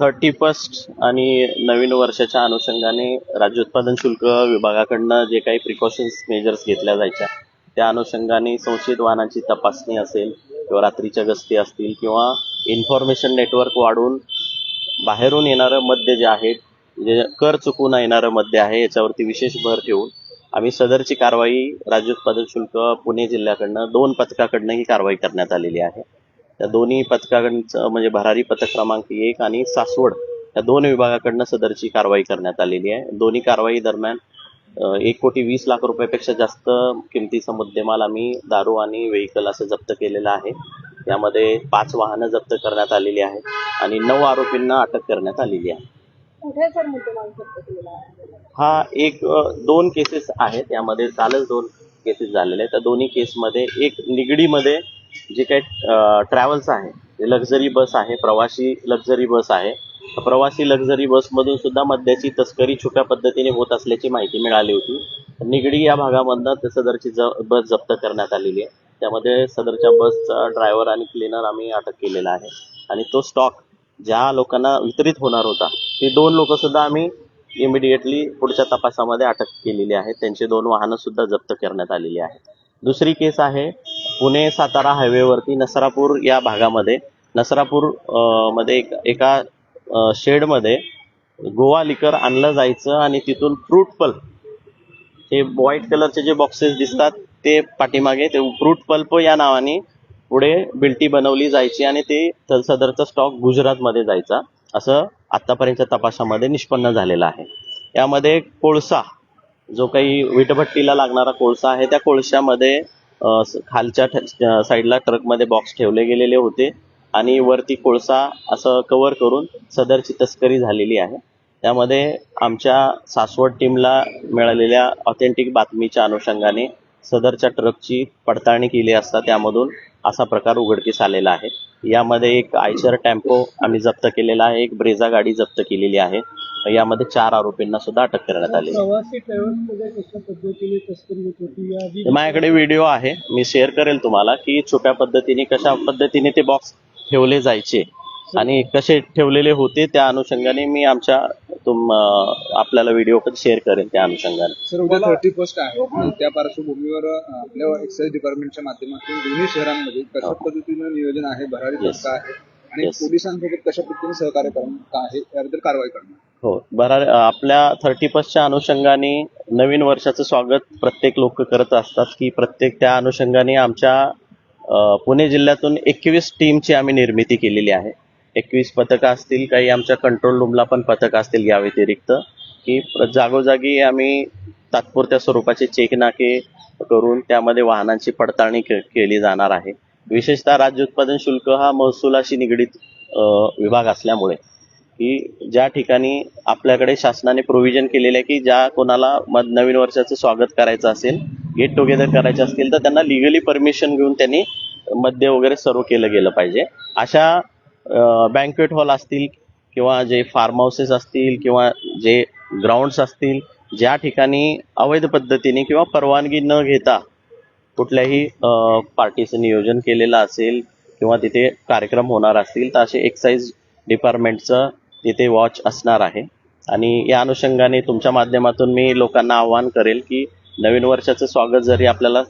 Thirty first आणि नवीन वर्षाच्या अनुषंगाने राज्य उत्पादन शुल्क विभागाकडनं जे काही प्रिकॉशन्स मेजर्स घेतल्या जायच्या त्या अनुषंगाने संशयित वाहनांची तपासणी असेल किंवा रात्रीच्या गस्ती असतील किंवा इन्फॉर्मेशन नेटवर्क वाढवून बाहेरून येणारं मद्य जे आहे जे कर चुकून येणारं मद्य आहे याच्यावरती विशेष भर ठेवून आम्ही सदरची कारवाई राज्य उत्पादन शुल्क पुणे जिल्ह्याकडनं दोन पथकाकडनं ही कारवाई करण्यात आलेली आहे. त्या दोन्ही पथकाकडचं म्हणजे भरारी पथक क्रमांक एक आणि सासवड या दोन विभागाकडनं सदरची कारवाई करण्यात आलेली आहे. दोन्ही कारवाई दरम्यान एक कोटी वीस लाख रुपयापेक्षा जास्त किमतीचा मुद्देमाल आम्ही दारू आणि व्हेकल असं जप्त केलेलं आहे. यामध्ये पाच वाहनं जप्त करण्यात आलेली आहेत आणि नऊ आरोपींना अटक करण्यात आलेली आहे. हा एक दोन केसेस आहेत. यामध्ये कालच दोन केसेस झालेले आहेत. त्या दोन्ही केसमध्ये एक निगडीमध्ये जे काही ट्रॅव्हल्स आहे लक्झरी बस आहे प्रवासी लक्झरी बस आहे. प्रवासी लक्झरी बसमधून सुद्धा मद्याची तस्करी छुप्या पद्धतीने होत असल्याची माहिती मिळाली होती. निगडी या भागामधनं ते सदरची ज बस जप्त करण्यात आलेली आहे. त्यामध्ये सदरच्या बसचा ड्रायव्हर आणि क्लिनर आम्ही अटक केलेला आहे. आणि तो स्टॉक ज्या लोकांना वितरित होणार होता ते दोन लोक सुद्धा आम्ही इमिडिएटली पुढच्या तपासामध्ये अटक केलेली आहे. त्यांची दोन वाहनं सुद्धा जप्त करण्यात आलेली आहेत. दुसरी केस आहे पुणे सातारा हायवेवरती नसरापूर या भागामध्ये नसरापूरमध्ये एक एका शेडमध्ये गोवा लिकर आणलं जायचं आणि तिथून फ्रूट पल्प हे व्हाईट कलरचे जे बॉक्सेस दिसतात ते पाठीमागे ते फ्रूट पल्प या नावाने पुढे बिल्टी बनवली जायची आणि ते सदरचा स्टॉक गुजरातमध्ये जायचा. असं आतापर्यंतच्या तपासामध्ये निष्पन्न झालेलं आहे. यामध्ये कोळसा जो काही विटभट्टीला लागणारा कोळसा आहे त्या कोळशामध्ये खालच्या ठ- साईडला ट्रकमध्ये बॉक्स ठेवले गेलेले होते. आणि वरती कोळसा असं कव्हर करून सदरची तस्करी झालेली आहे. त्यामध्ये आमच्या सासवड टीमला मिळालेल्या ऑथेंटिक बातमीच्या अनुषंगाने सदरच्या ट्रकची पडताळणी केली असता त्यामधून असा प्रकार उघडकीस आलेला आहे. यामध्ये एक आयशर टेम्पो आम्ही जप्त केलेला आहे एक ब्रेझा गाडी जप्त केलेली आहे. यामध्ये चार आरोपींना सुद्धा अटक करण्यात आली माझ्याकडे व्हिडिओ आहे. मी शेअर करेल तुम्हाला की छुप्या पद्धतीने कशा पद्धतीने ते बॉक्स ठेवले जायचे आणि कसे ठेवलेले होते त्या अनुषंगाने मी आमच्या तुम आपल्याला व्हिडिओ पण शेअर करेन त्या अनुषंगाने? सर उद्या थर्टी फर्स्ट आहे. आणि त्या पार्श्वभूमीवर आपल्या एक्साइज डिपार्टमेंटच्या माध्यमातून दोन्ही शहरांमध्ये कशा पद्धतीनं नियोजन आहे भरारी. पथक आहे आणि. पोलिसांसोबत कशा पद्धतीने सहकार्य करणार आहे याबद्दल कारवाई करणार. हो. बरा आपल्या थर्टी फर्स्टच्या अनुषंगाने नवीन वर्षाचं स्वागत प्रत्येक लोक करत असतात की प्रत्येक त्या अनुषंगाने आमच्या पुणे जिल्ह्यातून एकवीस टीमची आम्ही निर्मिती केलेली आहे. एकवीस पथकं असतील काही आमच्या कंट्रोल रूमला पण पथकं असतील या व्यतिरिक्त की जागोजागी आम्ही तात्पुरत्या स्वरूपाचे चेक नाके करून त्यामध्ये वाहनांची पडताळणी के- केली जाणार आहे. विशेषतः राज्य उत्पादन शुल्क हा महसुलाशी निगडीत विभाग असल्यामुळे की ज्या ठिकाणी आपल्याकडे शासनाने प्रोव्हिजन केलेलं आहे की ज्या कोणाला मग नवीन वर्षाचं स्वागत करायचं असेल गेट टुगेदर करायचे असतील तर त्यांना लिगली परमिशन घेऊन त्यांनी मद्य वगैरे सर्व केलं गेलं पाहिजे. अशा बँक्वेट हॉल असतील किंवा जे फार्म हाऊसेस असतील किंवा जे ग्राउंड्स असतील ज्या ठिकाणी अवैध पद्धतीने किंवा परवानगी न घेता कुठल्याही पार्टीचं नियोजन केलेलं असेल किंवा तिथे कार्यक्रम होणार असतील तर असे एक्साईज डिपार्टमेंटचं तिथे वॉच असणार आहे. आणि या अनुषंगाने तुमच्या माध्यमातून मी लोकांना आवाहन करेल की नवीन वर्षाचं स्वागत जरी आपल्याला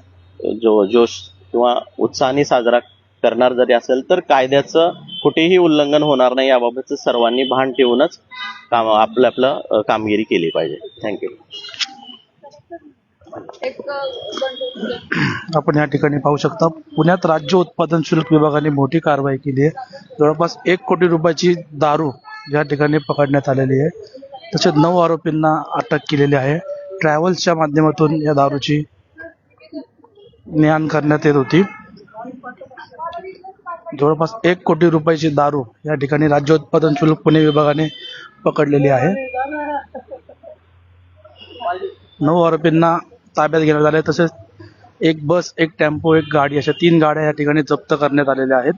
जो जोश किंवा उत्साहाने साजरा करणार जरी असेल तर कायद्याचं कुठेही उल्लंघन होणार नाही याबाबतचं सर्वांनी भान ठेवूनच काम आपलं आपलं कामगिरी केली पाहिजे. थँक्यू आपण या ठिकाणी पाहू शकता पुण्यात राज्य उत्पादन शुल्क विभागाने मोठी कारवाई केली आहे. जवळपास एक कोटी रुपयाची दारू या ठिकाणी पकडण्यात आलेली आहे. तसेच नऊ आरोपींना अटक केलेली आहे. ट्रॅव्हल्सच्या माध्यमातून या दारूची ने आण करण्यात येत होती. जवळपास एक कोटी रुपयाची दारू या ठिकाणी राज्य उत्पादन शुल्क पुणे विभागाने पकडलेली आहे. नऊ आरोपींना ताब्यात घेण्यात आले तसेच एक बस एक टेम्पो एक गाडी अशा तीन गाड्या या ठिकाणी जप्त करण्यात आलेल्या आहेत.